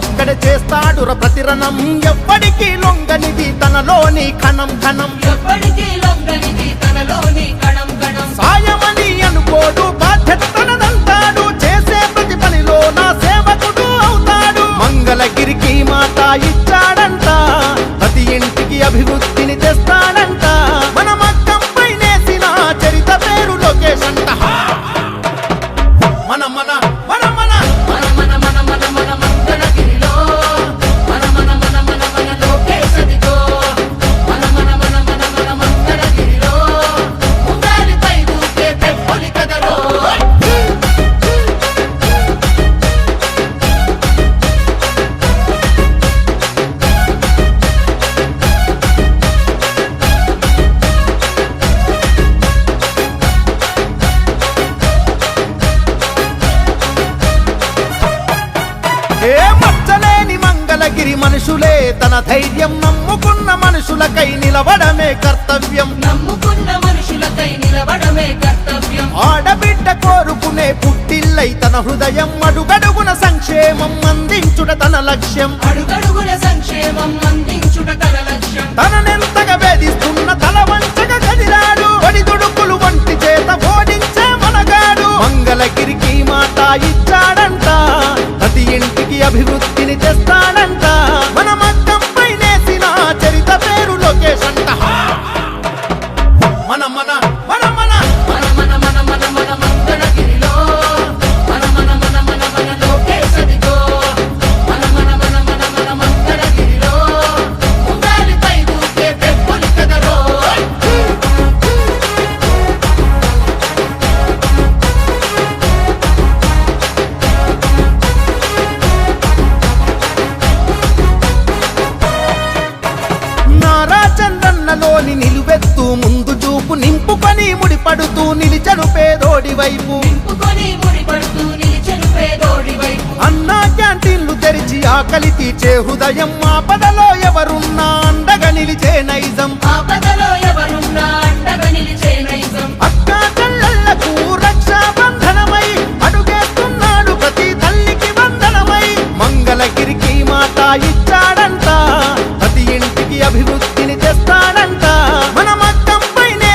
ఒక్కడ చేస్తాడుర ప్రతిరణం. ఎవ్వడికి లొంగనిది తనలోని కణం కణం ఎప్పటికీ లొంగనిది తనలోని కణం కణం సాయమని అనుకోడు బాధ్యత తనదంటాడు చేసే ప్రతి పనిలో నా సేవకుడు అవుతాడు. మంగళగిరికి మాట ఇచ్చాడంట. ప్రతి ఇంటికి అభివృద్ధిని తెస్తాడంట మంగళగిరి మనుషులే తన ధైర్యం నమ్ముకున్న మనుషులకై నిలవడమే కర్తవ్యం. నమ్ముకున్న మనుషులకై నిలబడమే కర్తవ్యం. ఆడబిడ్డ కోరుకునే పుట్టిల్లై తన హృదయం అడుగడుగున సంక్షేమం అందించుట తన లక్ష్యం. అడుగడుగుల సంక్షేమం అందించుట తన లక్ష్యం. తననెంతగా వేధిస్తున్న తల వంచగా కదిలాడు ఒడిదుడుకులు వంటి చేత ఓడించే మనగాడు. మంగళగిరికి మాట ఇచ్చాడంట ప్రతి ఇంటికి అభివృద్ధిని తెస్తానంట. మన నిలువెత్తుకొని నిలువెత్తు ముందు చూపు నింపుకొని ముడిపడుతూ నిలిచను పేదోడి వైపు. అన్నా క్యాంటీన్లు తెరిచి ఆకలి తీచే హృదయం ఆపదలో ఎవరున్నా అండగా నిలిచే నైజం. అడుగేస్తున్నాడు తల్లికి అభివృద్ధి